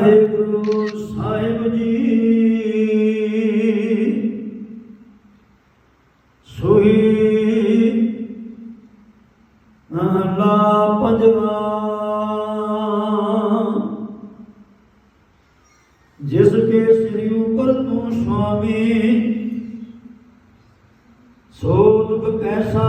ਵਾਹਿਗੁਰੂ ਸਾਹਿਬ ਜੀ। ਸੁਹੀ ਮਹਲਾ ਪੰਜਵਾ। ਜਿਸ ਕੇ ਸ੍ਰੀ ਉਪਰ ਤੂੰ ਸੁਆਮੀ, ਸੋ ਦੁਖ ਕੈਸਾ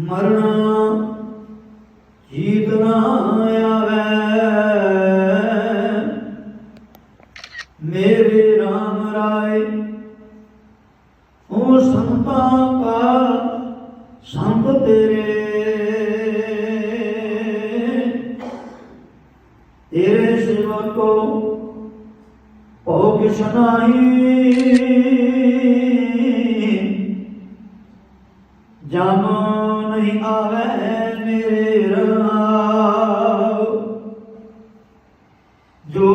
ਮਰਨਾ ਜੀਤ ਨਾ ਆਵੇ। ਮੇਰੇ RAM ਰਾਏ, ਉਹ ਸੰਤਾਂ ਪਾ ਸੰਪ ਤੇਰੇ। ਤੇਰੇ ਸਿਵਾ ਕੋ ਭੋਗ ਸੁਨਾਈ ਜਮ ਨਹੀਂ ਆਵੇ ਮੇਰੇ ਰਾਹ ਜੋ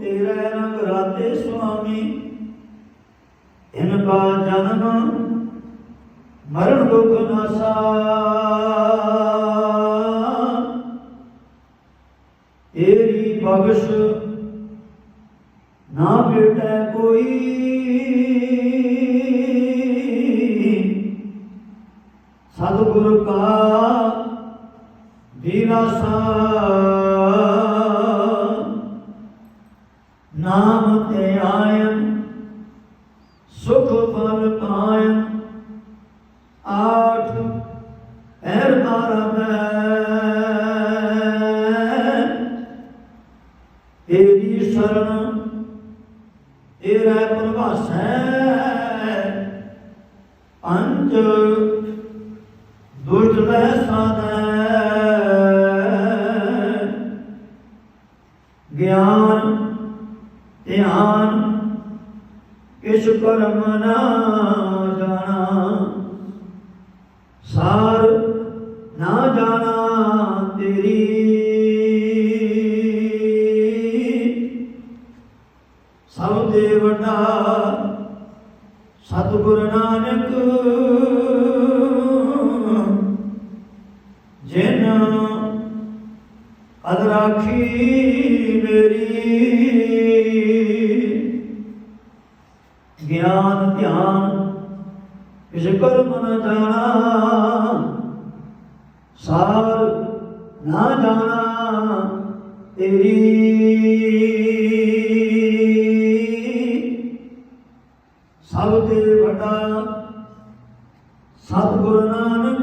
ਤੇਰੇ ਰੰਗ ਰਾਤੇ ਸੁਆਮੀ, ਇਨ ਕਾ ਜਨਮ ਮਰਨ ਦੁਖ ਨਾਸਾ ਤੇਰੀ ਬਖਸ਼ ਨਾ ਬੇਟਾ ਕੋਈ। ਸਤਿਗੁਰ ਕਾ ਦਿਲਾਸਾ ਨਾਮ ਤੇ ਆਇਨ ਸੁਖ ਫਲ ਪਾਇਨ ਆਠ ਪੈਰ ਤਾਰਾ ਮੈਂ। ਤੇਰੀ ਸ਼ਰਨ, ਤੇਰਾ ਪ੍ਰਭਾਸੈ। ਪੰਜ ਦੁਸ਼ਟ ਲੈ ਸਾਧੈ ਗਿਆਨ, ਧਿਆਨ ਕਿਛ ਕਰਮ ਨਾ ਜਾਣਾ, ਸਾਰ ਨਾ ਜਾਣਾ ਤੇਰੀ। ਸਭ ਤੇ ਵੱਡਾ ਸਤਿਗੁਰ ਨਾਨਕ ਅਦ ਰਾਖੀ ਮੇਰੀ ਗਿਆਨ, ਧਿਆਨ, ਕਿਸ ਕਰਮ ਜਾਣਾ, ਸਾਰ ਨਾ ਜਾਣਾ, ਤੇਰੀ ਸਭ ਤੇ ਵੱਡਾ ਸਤਿਗੁਰ ਨਾਨਕ